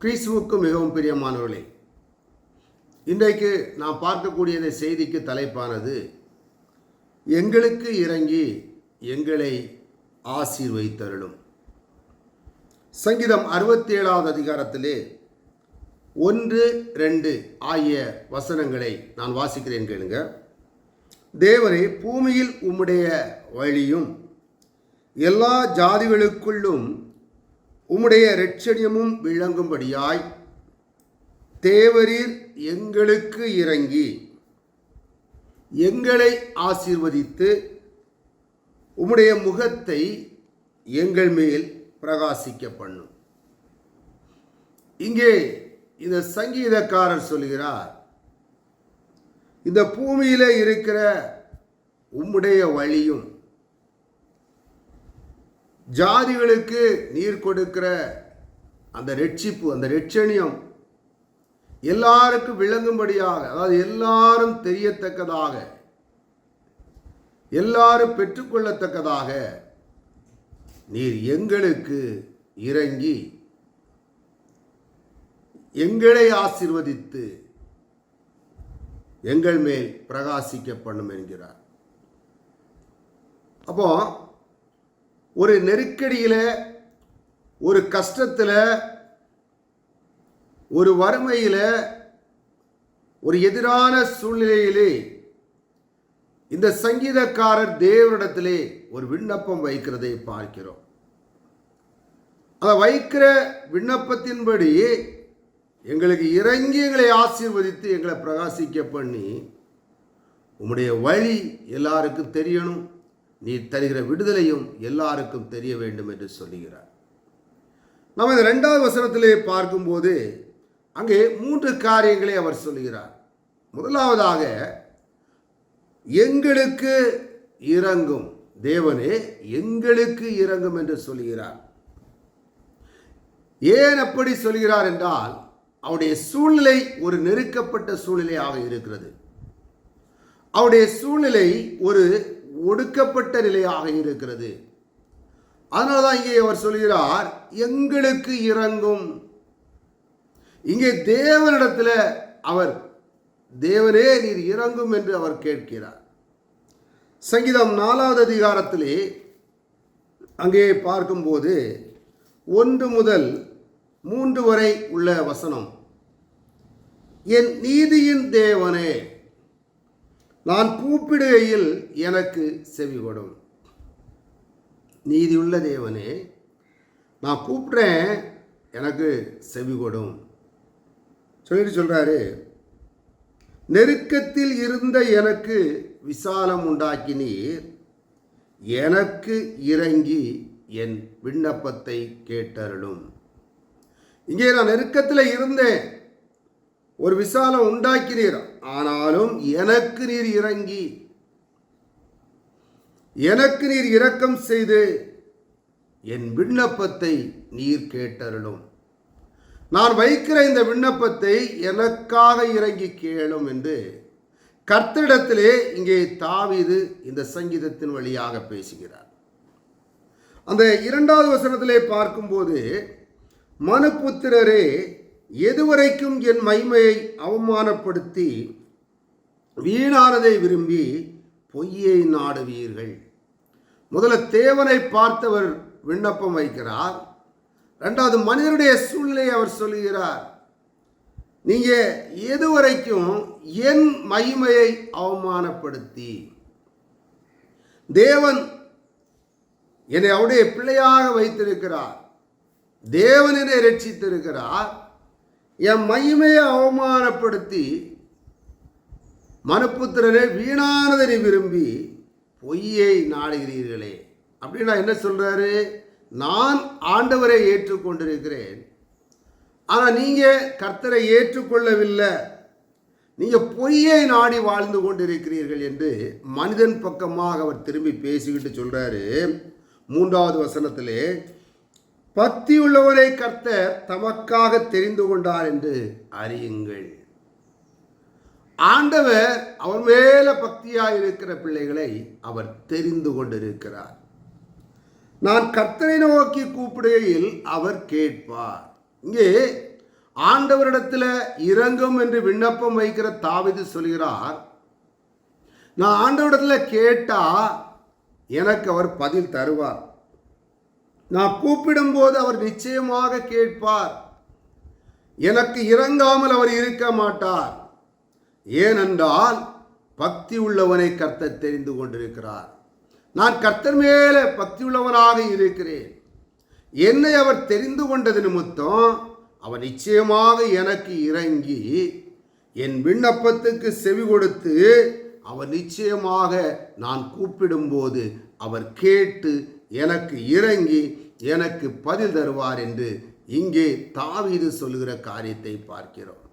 கிறிஸ்துவுக்கு மிகவும் பிரியமானவர்களே இன்றைக்கு நாம் பார்க்கக்கூடியது செய்திக்கு தலைப்பானது எங்களுக்கு இறங்கி எங்களை ஆசீர்வதித்தருளும் சங்கீதம் அறுபத்தி ஏழாவது அதிகாரத்திலே ஒன்று ரெண்டு ஆகிய வசனங்களை நான் வாசிக்கிறேன் கேளுங்க. தேவரே பூமியில் உம்முடைய வழியும் எல்லா ஜாதிகளுக்குள்ளும் உம்முடைய இரட்சணியமும் விளங்கும்படியாய் தேவரீர் எங்களுக்கு இறங்கி எங்களை ஆசீர்வதித்து உம்முடைய முகத்தை எங்கள் மேல் பிரகாசிக்க பண்ணும். இங்கே இந்த சங்கீதக்காரர் சொல்கிறார் இந்த பூமியில் இருக்கிற உம்முடைய வழியும் ஜாதிகளுக்கு நீர் கொடுக்கிற அந்த ரட்சிப்பு அந்த ரட்சணியம் எல்லாருக்கும் விளங்கும்படியாக அதாவது எல்லாரும் தெரியத்தக்கதாக எல்லாரும் பெற்றுக்கொள்ளத்தக்கதாக நீர் எங்களுக்கு இறங்கி எங்களை ஆசிர்வதித்து எங்கள் மேல் பிரகாசிக்க பண்ணும் என்கிறார். அப்போ ஒரு நெருக்கடியில் ஒரு கஷ்டத்தில் ஒரு வறுமையில் ஒரு எதிரான சூழ்நிலையிலே இந்த சங்கீதக்காரர் தேவனிடத்திலே ஒரு விண்ணப்பம் வைக்கிறதை பார்க்கிறோம். அதை வைக்கிற விண்ணப்பத்தின்படி எங்களுக்கு இறங்கி எங்களை ஆசீர்வதித்து எங்களை பிரகாசிக்க பண்ணி உம்முடைய வழி எல்லாருக்கும் தெரியணும். நீ தருகிற விடுதலையும் எல்லாருக்கும் தெரிய வேண்டும் என்று சொல்லுகிறார். நம்ம இந்த ரெண்டாவது வசனத்திலே பார்க்கும்போது அங்கே மூன்று காரியங்களை அவர் சொல்லுகிறார். முதலாவதாக எங்களுக்கு இறங்கும் தேவனே எங்களுக்கு இறங்கும் என்று சொல்கிறார் ஏன் அப்படி சொல்கிறார் என்றால் அவருடைய சூழ்நிலை ஒரு நெருக்கப்பட்ட சூழ்நிலையாக இருக்கிறது. அவருடைய சூழ்நிலை ஒரு ஒடுக்கப்பட்ட நிலையாக இருக்கிறது. அதனால தான் இங்கே அவர் சொல்கிறார் எங்களுக்கு இறங்கும் இங்கே தேவனிடத்தில் அவர் தேவனே நீர் இறங்கும் என்று அவர் கேட்கிறார். சங்கீதம் நாலாவது அதிகாரத்திலே அங்கே பார்க்கும்போது ஒன்று முதல் மூன்று வரை உள்ள வசனம் என் நீதியின் தேவனே நான் கூப்பிடுகையில் எனக்கு செவி கொடும் நீதியுள்ள தேவனே நான் கூப்பிட்றேன் எனக்கு செவி கொடும் சொல்லிட்டு சொல்கிறாரு நெருக்கத்தில் இருந்த எனக்கு விசாலம் உண்டாக்கி நீர். எனக்கு இறங்கி என் விண்ணப்பத்தை கேட்டருளும். இங்கே நான் நெருக்கத்தில் இருந்தேன். ஒரு விசாலம் உண்டாக்கினீர். ஆனாலும் எனக்கு நீர் இறங்கி எனக்கு நீர் இரக்கம் செய்து என் விண்ணப்பத்தை நீர் கேட்டருளும். நான் வைக்கிற இந்த விண்ணப்பத்தை எனக்காக இறங்கி கேளும் என்று கர்த்தரிடத்திலே இங்கே தாவிது இந்த சங்கீதத்தின் வழியாக பேசுகிறார். அந்த இரண்டாவது வசனத்திலே பார்க்கும்போது மனுபுத்திரரே எதுவரைக்கும் என் மைமையை அவமானப்படுத்தி வீணானதை விரும்பி பொய்யை நாடுவீர்கள். முதல்ல தேவனை பார்த்தவர் விண்ணப்பம் வைக்கிறார். ரெண்டாவது மனிதனுடைய சூழ்நிலையை அவர் சொல்லுகிறார். நீங்க எதுவரைக்கும் என் மகிமையை அவமானப்படுத்தி தேவன் என்னை அவருடைய பிள்ளையாக வைத்திருக்கிறார். தேவன் என்னை ரட்சித்திருக்கிறார். என் மகிமையை அவமானப்படுத்தி மனுப்புத்திரரே வீணானதை விரும்பி பொய்யை நாடுகிறீர்களே. அப்படின்னா என்ன சொல்கிறாரு நான் ஆண்டவரை ஏற்றுக்கொண்டிருக்கிறேன். ஆனால் நீங்கள் கர்த்தரை ஏற்றுக்கொள்ளவில்லை. நீங்கள் பொய்யை நாடி வாழ்ந்து கொண்டிருக்கிறீர்கள் என்று மனிதன் பக்கமாக அவர் திரும்பி பேசிக்கிட்டு சொல்கிறாரு மூன்றாவது வசனத்திலே பக்தி உள்ளவரை கர்த்தர் தமக்காக தெரிந்து கொண்டார் என்று அறியுங்கள். ஆண்டவர் அவர் மேல பக்தியாக இருக்கிற பிள்ளைகளை அவர் தெரிந்து கொண்டிருக்கிறார். நான் கர்த்தரை நோக்கி கூப்பிடுகையில் அவர் கேட்பார். இங்கே ஆண்டவரிடத்தில் இறங்கும் என்று விண்ணப்பம் வைக்கிற தாவிது சொல்கிறார். நான் ஆண்டவரிடத்தில் கேட்டா எனக்கு அவர் பதில் தருவார். நான் கூப்பிடும்போது அவர் நிச்சயமாக கேட்பார். எனக்கு இறங்காமல் அவர் இருக்க மாட்டார். ஏனென்றால் பக்தி உள்ளவனை கர்த்தர் தெரிந்து கொண்டிருக்கிறார். நான் கர்த்தர் மேலே பக்தி உள்ளவனாக இருக்கிறேன். என்னை அவர் தெரிந்து கொண்டது நிமித்தம் அவர் நிச்சயமாக எனக்கு இறங்கி என் விண்ணப்பத்துக்கு செவி கொடுத்து அவர் நிச்சயமாக நான் கூப்பிடும்போது அவர் கேட்டு எனக்கு இறங்கி எனக்கு பதில் தருவார் என்று இங்கே தாவீது சொல்லுகிற காரியத்தை பார்க்கிறோம்.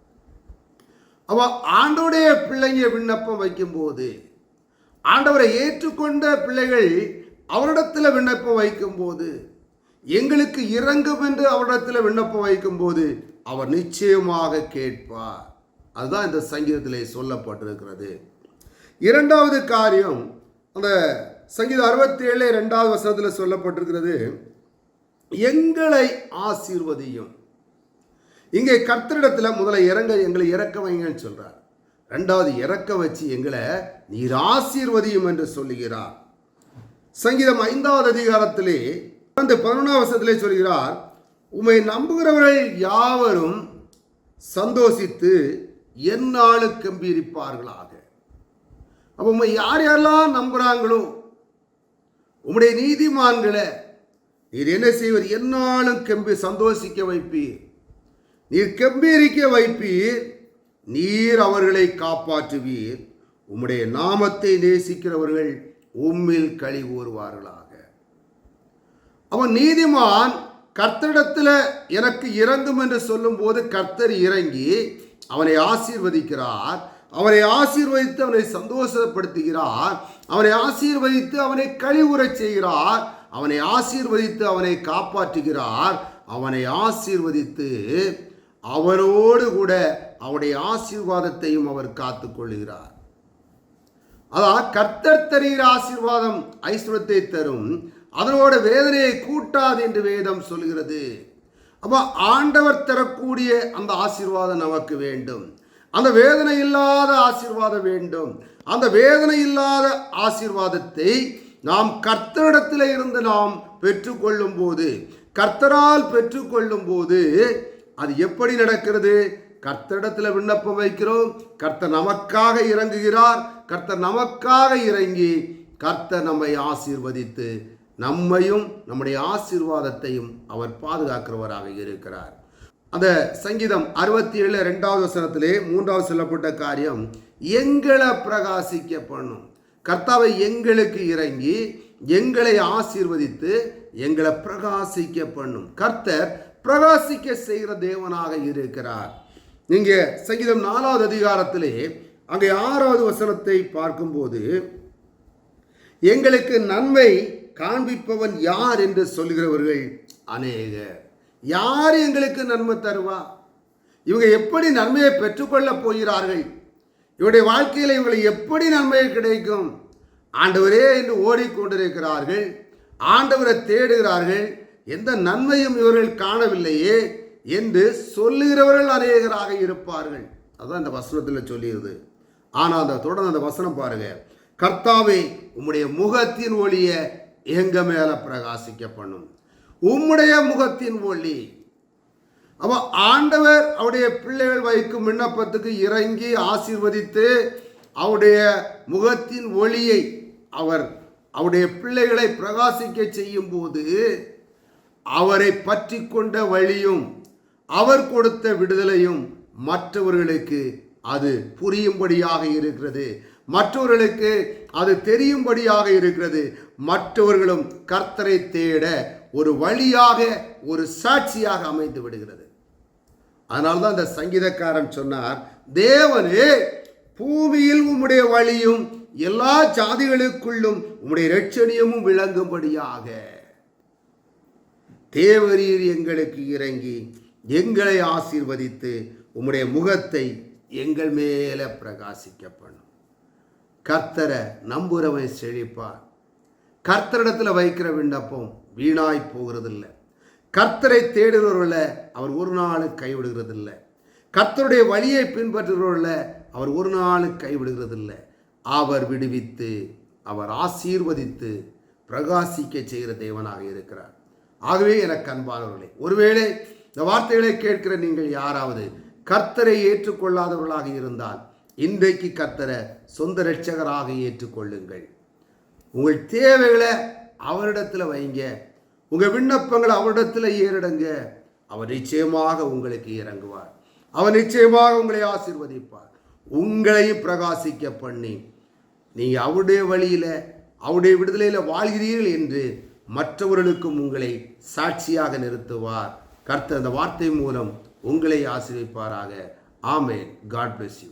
அவ ஆண்டோடைய பிள்ளைங்க விண்ணப்பம் வைக்கும்போது ஆண்டவரை ஏற்றுக்கொண்ட பிள்ளைகள் அவரிடத்தில் விண்ணப்பம் வைக்கும்போது எங்களுக்கு இறங்கும் என்று அவரிடத்தில் விண்ணப்பம் வைக்கும்போது அவர் நிச்சயமாக கேட்பார். அதுதான் இந்த சங்கீதத்திலே சொல்லப்பட்டிருக்கிறது. இரண்டாவது காரியம் அந்த சங்கீதம் அறுபத்தி ஏழு ரெண்டாவது வசனத்தில் சொல்லப்பட்டிருக்கிறது எங்களை ஆசீர்வதியும். இங்கே கர்த்தரிடத்தில் முதல்ல இறங்க எங்களை இறக்க வைங்கன்னு சொல்கிறார் ரெண்டாவது இறக்க வச்சு எங்களை நீர் ஆசீர்வதியும் என்று சொல்லுகிறார். சங்கீதம் ஐந்தாவது அதிகாரத்திலே அந்த பதினொன்றாம் வருஷத்திலே சொல்கிறார் உம்மை நம்புகிறவர்கள் யாவரும் சந்தோஷித்து எந்நாளு கம்பீரிப்பார்களாக. அப்போ உண்மை யார் யாரெல்லாம் நம்புகிறாங்களோ உம்முடைய நீதிமான்களை நீர் என்ன செய்வர்? என்னாலும் கெம்பி சந்தோஷிக்க வைப்பீர். நீர் கெம்பீரிக்க வைப்பீர். நீர் அவர்களை காப்பாற்றுவீர். உம்முடைய நாமத்தை நேசிக்கிறவர்கள் உம்மில் களி கூறுவார்களாக அவன் நீதிமான் கர்த்தரிடத்தில் எனக்கு இறங்கும் என்று சொல்லும்போது கர்த்தர் இறங்கி அவனை ஆசீர்வதிக்கிறார். அவனை ஆசீர்வதித்து அவனை சந்தோஷப்படுத்துகிறார். அவனை ஆசீர்வதித்து அவனை கழிவுறச் செய்கிறார். அவனை ஆசீர்வதித்து அவனை காப்பாற்றுகிறார். அவனை ஆசீர்வதித்து அவனோடு கூட அவனுடைய ஆசீர்வாதத்தையும் அவர் காத்து கொள்கிறார். அதான் கர்த்தர் தருகிற ஆசீர்வாதம் ஐஸ்வரத்தை தரும். அதனோட வேதனையை கூட்டாது என்று வேதம் சொல்கிறது. அப்போ ஆண்டவர் தரக்கூடிய அந்த ஆசீர்வாதம் நமக்கு வேண்டும். அந்த வேதனை இல்லாத ஆசீர்வாதம் வேண்டும். அந்த வேதனை இல்லாத ஆசீர்வாதத்தை நாம் கர்த்தரிடத்தில் இருந்து நாம் பெற்றுக்கொள்ளும் போது கர்த்தரால் பெற்றுக்கொள்ளும் போது அது எப்படி நடக்கிறது? கர்த்தரிடத்தில் விண்ணப்பம் வைக்கிறோம். கர்த்தர் நமக்காக இறங்குகிறார். கர்த்தர் நமக்காக இறங்கி கர்த்தர் நம்மை ஆசீர்வதித்து நம்மையும் நம்முடைய ஆசீர்வாதத்தையும் அவர் பாதுகாக்கிறவராக இருக்கிறார். அந்த சங்கீதம் அறுபத்தி ஏழு ரெண்டாவது வசனத்திலே மூன்றாவது சொல்லப்பட்ட காரியம் எங்களை பிரகாசிக்க பண்ணும் கர்த்தாவை எங்களுக்கு இறங்கி எங்களை ஆசீர்வதித்து எங்களை பிரகாசிக்க பண்ணும் கர்த்தர் பிரகாசிக்க செய்கிற தேவனாக இருக்கிறார். நீங்க சங்கீதம் நாலாவது அதிகாரத்திலே அங்கே ஆறாவது வசனத்தை பார்க்கும்போது எங்களுக்கு நன்மை காண்பிப்பவன் யார்? என்று சொல்கிறவர்கள் அநேகர். யார் எங்களுக்கு நன்மை தருவா? இவங்க எப்படி நன்மையை பெற்றுக்கொள்ளப் போகிறார்கள்? இவருடைய வாழ்க்கையில் இவங்களை எப்படி நன்மை கிடைக்கும்? ஆண்டவரே என்று ஓடிக்கொண்டிருக்கிறார்கள் ஆண்டவரை தேடுகிறார்கள் எந்த நன்மையும் இவர்கள் காணவில்லையே என்று சொல்லுகிறவர்கள் அநேகராக இருப்பார்கள். அதுதான் இந்த வசனத்தில் சொல்லியது. ஆனால் அந்த தொடர்ந்து அந்த வசனம் பாருங்க. கர்த்தாவை உம்முடைய முகத்தின் ஒளிய எங்க மேலே பிரகாசிக்க பண்ணும் உம்முடைய முகத்தின் ஒளி. அவ ஆண்டவர் அவருடைய பிள்ளைகள் வைக்கும் விண்ணப்பத்துக்கு இறங்கி ஆசீர்வதித்து அவருடைய முகத்தின் ஒளியை அவர் அவருடைய பிள்ளைகளை பிரகாசிக்க செய்யும் போது அவரை பற்றி கொண்ட வழியும் அவர் கொடுத்த விடுதலையும் மற்றவர்களுக்கு அது புரியும்படியாக இருக்கிறது. மற்றவர்களுக்கு அது தெரியும்படியாக இருக்கிறது. மற்றவர்களும் கர்த்தரை தேட ஒரு வழியாக ஒரு சாட்சியாக அமைந்து விடுகிறது. அதனால்தான் இந்த சங்கீதக்காரன் சொன்னார் தேவனே பூமியில் உம்முடைய வழியும் எல்லா ஜாதிகளுக்குள்ளும் உம்முடைய ரட்சணியமும் விளங்கும்படியாக. தேவரீர் எங்களுக்கு இறங்கி எங்களை ஆசீர்வதித்து உம்முடைய முகத்தை எங்கள் மேலே பிரகாசிக்க பண்ணும் கர்த்தரை நம்புறவன் செழிப்பார். கர்த்தரிடத்தில் வைக்கிற விண்ணப்பம் வீணாய் போகிறதில்லை. கர்த்தரை தேடுகிறவர்களை அவர் ஒரு நாளும் கைவிடுகிறதில்லை. கர்த்தருடைய வழியை பின்பற்றுகிறவர்களை அவர் ஒரு நாளும் கைவிடுகிறதில்லை. அவர் விடுவித்து அவர் ஆசீர்வதித்து பிரகாசிக்க செய்கிற தேவனாக இருக்கிறார். ஆகவே எனக்கு அன்பானவர்களே ஒருவேளை இந்த வார்த்தைகளை கேட்கிற நீங்கள் யாராவது கர்த்தரை ஏற்றுக்கொள்ளாதவர்களாக இருந்தால் இன்றைக்கு கர்த்தரை சொந்த இரட்சகராக ஏற்றுக்கொள்ளுங்கள். உங்கள் தேவைகளை அவரிடத்தில் வைங்க. உங்கள் விண்ணப்பங்களை அவரிடத்தில் ஏறிடுங்க. அவர் நிச்சயமாக உங்களுக்கு இறங்குவார். அவர் நிச்சயமாக உங்களை ஆசீர்வதிப்பார். உங்களையும் பிரகாசிக்க பண்ணி நீங்கள் அவருடைய வழியில் அவருடைய விடுதலையில் வாழ்கிறீர்கள் என்று மற்றவர்களுக்கும் உங்களை சாட்சியாக நிறுத்துவார். கர்த்த அந்த வார்த்தை மூலம் உங்களை ஆசீர்விப்பாராக. ஆமென். God bless you